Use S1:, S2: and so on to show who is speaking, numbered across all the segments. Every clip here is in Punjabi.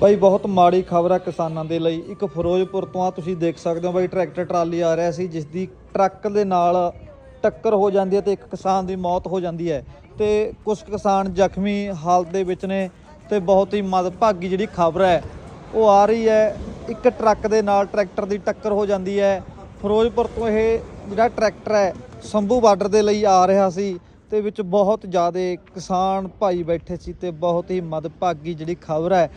S1: ਭਾਈ ਬਹੁਤ ਮਾੜੀ ਖਬਰ ਹੈ ਕਿਸਾਨਾਂ ਦੇ ਲਈ। ਇੱਕ ਫਿਰੋਜ਼ਪੁਰ ਤੋਂ ਆ ਤੁਸੀਂ ਦੇਖ ਸਕਦੇ ਹੋ ਬਾਈ, ਟਰੈਕਟਰ, ਟਰਾਲੀ ਆ ਰਿਹਾ ਸੀ ਜਿਸ ਦੀ ਟਰੱਕ ਦੇ ਨਾਲ ਟੱਕਰ ਹੋ ਜਾਂਦੀ ਹੈ ਤੇ ਇੱਕ ਕਿਸਾਨ ਦੀ ਮੌਤ ਹੋ ਜਾਂਦੀ ਹੈ। ਤੇ ਕੁਝ ਕਿਸਾਨ ਜ਼ਖਮੀ ਹਾਲਤ ਦੇ ਵਿੱਚ ਨੇ ਤੇ ਬਹੁਤ ਹੀ ਮਦਭਾਗੀ ਜਿਹੜੀ ਖਬਰ ਹੈ, ਉਹ ਆ ਰਹੀ ਹੈ। ਇੱਕ ਟਰੱਕ ਦੇ ਨਾਲ ਟਰੈਕਟਰ ਦੀ ਟੱਕਰ ਹੋ ਜਾਂਦੀ ਹੈ। ਫਿਰੋਜ਼ਪੁਰ ਤੋਂ ਇਹ ਜਿਹੜਾ ਟਰੈਕਟਰ ਹੈ, ਸੰਭੂ ਬਾਰਡਰ ਦੇ ਲਈ ਆ ਰਿਹਾ ਸੀ ਤੇ ਵਿੱਚ ਬਹੁਤ ਜ਼ਿਆਦਾ ਕਿਸਾਨ ਭਾਈ ਬੈਠੇ ਸੀ ਤੇ ਬਹੁਤ ਹੀ ਮਦਭਾਗੀ ਜਿਹੜੀ ਖਬਰ ਹੈ।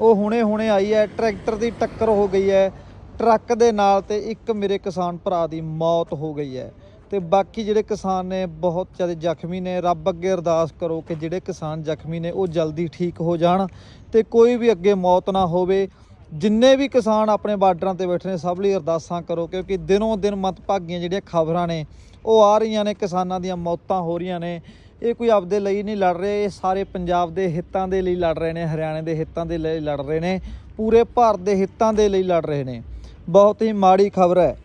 S1: ਉਹ ਹੁਣੇ ਹੁਣੇ ਆਈ ਹੈ, ਟਰੈਕਟਰ ਦੀ ਟੱਕਰ ਹੋ ਗਈ ਹੈ, ਟਰੱਕ ਦੇ ਨਾਲ ਤੇ ਇੱਕ ਮੇਰੇ ਕਿਸਾਨ ਭਰਾ ਦੀ ਮੌਤ ਹੋ ਗਈ ਹੈ। ਤੇ ਬਾਕੀ ਜਿਹੜੇ ਕਿਸਾਨ ਨੇ, ਬਹੁਤ ਜ਼ਿਆਦਾ ਜ਼ਖਮੀ ਨੇ। ਰੱਬ ਅੱਗੇ ਅਰਦਾਸ ਕਰੋ ਕਿ ਜਿਹੜੇ ਕਿਸਾਨ ਜ਼ਖਮੀ ਨੇ, ਉਹ ਜਲਦੀ ਠੀਕ ਹੋ ਜਾਣ ਤੇ ਕੋਈ ਵੀ ਅੱਗੇ ਮੌਤ ਨਾ ਹੋਵੇ। ਜਿੰਨੇ ਵੀ ਕਿਸਾਨ ਆਪਣੇ ਬਾਰਡਰਾਂ ਤੇ ਬੈਠੇ ਨੇ, ਸਭ ਲਈ ਅਰਦਾਸਾਂ ਕਰੋ ਕਿਉਂਕਿ ਦਿਨੋਂ ਦਿਨ ਮਤਭਾਗੀਆਂ ਜਿਹੜੀਆਂ ਖਬਰਾਂ ਨੇ, ਉਹ ਆ ਰਹੀਆਂ ਨੇ, ਕਿਸਾਨਾਂ ਦੀਆਂ ਮੌਤਾਂ ਹੋ ਰਹੀਆਂ ਨੇ। ਇਹ ਕੋਈ ਆਪਦੇ ਲਈ ਨਹੀਂ ਲੜ ਰਹੇ, ਇਹ ਸਾਰੇ ਪੰਜਾਬ ਦੇ ਹਿੱਤਾਂ ਦੇ ਲਈ ਲੜ ਰਹੇ ਨੇ, ਹਰਿਆਣੇ ਦੇ ਹਿੱਤਾਂ ਦੇ ਲਈ ਲੜ ਰਹੇ ਨੇ, ਪੂਰੇ ਭਾਰਤ ਦੇ ਹਿੱਤਾਂ ਦੇ ਲਈ ਲੜ ਰਹੇ ਨੇ। ਬਹੁਤ ਹੀ ਮਾੜੀ ਖਬਰ ਹੈ।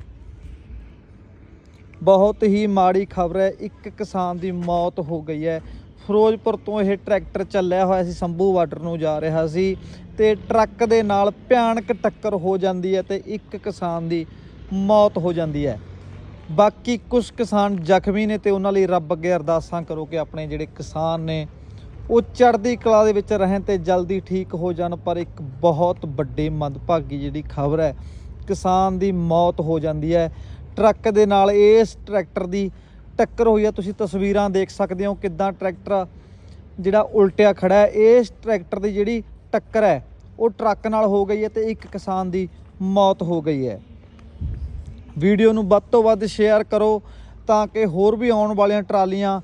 S1: ਬਹੁਤ ਹੀ ਮਾੜੀ ਖਬਰ ਹੈ। ਇੱਕ ਕਿਸਾਨ ਦੀ ਮੌਤ ਹੋ ਗਈ ਹੈ। ਫਿਰੋਜ਼ਪੁਰ ਤੋਂ ਇਹ ਟਰੈਕਟਰ ਚੱਲਿਆ ਹੋਇਆ ਸੀ, ਸੰਭੂ ਬਾਰਡਰ ਨੂੰ ਜਾ ਰਿਹਾ ਸੀ ਤੇ ਟਰੱਕ ਦੇ ਨਾਲ ਭਿਆਨਕ ਟੱਕਰ ਹੋ ਜਾਂਦੀ ਹੈ ਤੇ ਇੱਕ ਕਿਸਾਨ ਦੀ ਮੌਤ ਹੋ ਜਾਂਦੀ ਹੈ। ਬਾਕੀ ਕੁਝ ਕਿਸਾਨ ਜ਼ਖਮੀ ਨੇ ਤੇ ਉਹਨਾਂ ਲਈ ਰੱਬ ਅੱਗੇ ਅਰਦਾਸਾਂ ਕਰੋ ਕਿ ਆਪਣੇ ਜਿਹੜੇ ਕਿਸਾਨ ਨੇ, ਉਹ ਚੜ੍ਹਦੀ ਕਲਾ ਦੇ ਵਿੱਚ ਰਹਿਣ ਤੇ ਜਲਦੀ ਠੀਕ ਹੋ ਜਾਣ, ਪਰ ਇੱਕ ਬਹੁਤ ਵੱਡੀ ਮੰਦਭਾਗੀ ਜਿਹੜੀ ਖਬਰ ਹੈ, ਕਿਸਾਨ ਦੀ ਮੌਤ ਹੋ ਜਾਂਦੀ ਹੈ। ਟਰੱਕ ਦੇ ਨਾਲ ਇਸ ਟਰੈਕਟਰ ਦੀ ਟੱਕਰ ਹੋਈ ਹੈ। ਤੁਸੀਂ ਤਸਵੀਰਾਂ ਦੇਖ ਸਕਦੇ ਹੋ ਕਿਦਾਂ ਟਰੈਕਟਰ ਜਿਹੜਾ ਉਲਟਿਆ ਖੜਾ ਹੈ। ਇਸ ਟਰੈਕਟਰ ਦੀ ਜਿਹੜੀ ਟੱਕਰ ਹੈ, ਉਹ ਟਰੱਕ ਨਾਲ ਹੋ ਗਈ ਹੈ ਤੇ ਇੱਕ ਕਿਸਾਨ ਦੀ ਮੌਤ ਹੋ ਗਈ ਹੈ। ਵੀਡੀਓ ਨੂੰ ਵੱਧ ਤੋਂ ਵੱਧ ਸ਼ੇਅਰ ਕਰੋ ਤਾਂ ਕਿ ਹੋਰ ਵੀ ਆਉਣ ਵਾਲੀਆਂ ਟਰਾਲੀਆਂ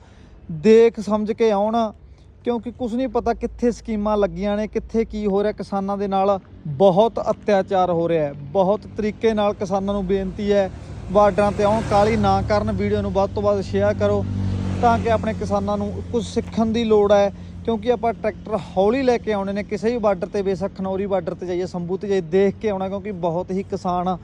S1: ਦੇਖ ਸਮਝ ਕੇ ਆਉਣ। ਕਿਉਂਕਿ ਕੁਝ ਨਹੀਂ ਪਤਾ ਕਿੱਥੇ ਸਕੀਮਾਂ ਲੱਗੀਆਂ ਨੇ, ਕਿੱਥੇ ਕੀ ਹੋ ਰਿਹਾ। ਕਿਸਾਨਾਂ ਦੇ ਨਾਲ ਬਹੁਤ ਅਤਿਆਚਾਰ ਹੋ ਰਿਹਾ ਹੈ। ਬਹੁਤ ਤਰੀਕੇ ਨਾਲ ਕਿਸਾਨਾਂ ਨੂੰ ਬੇਨਤੀ ਹੈ ਬਾਰਡਰਾਂ ਤੇ ਆਉਣ। ਕਾਲੀ ਨਾ ਕਰਨ, ਵੀਡੀਓ ਨੂੰ ਵੱਧ ਤੋਂ ਵੱਧ ਸ਼ੇਅਰ ਕਰੋ ਤਾਂ ਕਿ ਆਪਣੇ ਕਿਸਾਨਾਂ ਨੂੰ ਕੁਝ ਸਿੱਖਣ ਦੀ ਲੋੜ ਹੈ। ਕਿਉਂਕਿ ਆਪਾਂ ਟਰੈਕਟਰ ਹੌਲੀ ਲੈ ਕੇ ਆਉਣੇ ਨੇ, ਕਿਸੇ ਵੀ ਬਾਰਡਰ ਤੇ, ਬੇਸ਼ੱਕ ਖਨੌਰੀ ਬਾਰਡਰ ਤੇ ਜਾਈਏ, ਸੰਭੂ ਤੇ ਜਾਈਏ, ਦੇਖ ਕੇ ਆਉਣਾ। ਕਿਉਂਕਿ ਬਹੁਤ ਹੀ ਕਿਸਾਨ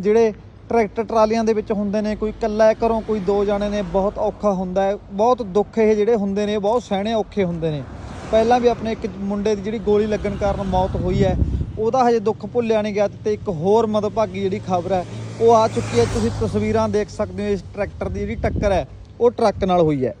S1: ਜਿਹੜੇ ਟਰੈਕਟਰ ਟਰਾਲੀਆਂ ਦੇ ਵਿੱਚ ਹੁੰਦੇ ਨੇ, ਕੋਈ ਇਕੱਲਾ ਹੈ ਘਰੋਂ ਕੋਈ ਦੋ ਜਾਣੇ ਨੇ, ਬਹੁਤ ਔਖਾ ਹੁੰਦਾ ਹੈ, ਬਹੁਤ ਦੁੱਖ ਇਹ ਜਿਹੜੇ ਹੁੰਦੇ ਨੇ, ਬਹੁਤ ਸਹਿਣੇ ਔਖੇ ਹੁੰਦੇ ਨੇ। ਪਹਿਲਾਂ ਵੀ ਆਪਣੇ ਇੱਕ ਮੁੰਡੇ ਦੀ ਜਿਹੜੀ ਗੋਲੀ ਲੱਗਣ ਕਾਰਨ ਮੌਤ ਹੋਈ ਹੈ, ਉਹਦਾ ਹਜੇ ਦੁੱਖ ਭੁੱਲਿਆ ਨਹੀਂ ਗਿਆ ਤੇ ਇੱਕ ਹੋਰ ਮਦਭਾਗੀ ਜਿਹੜੀ ਖਬਰ ਹੈ, ਉਹ ਆ ਚੁੱਕੀ ਹੈ, ਤੁਸੀਂ ਤਸਵੀਰਾਂ ਦੇਖ ਸਕਦੇ ਹੋ, ਇਸ ਟਰੈਕਟਰ ਦੀ ਜਿਹੜੀ ਟੱਕਰ ਹੈ, ਉਹ ਟਰੱਕ ਨਾਲ ਹੋਈ ਹੈ।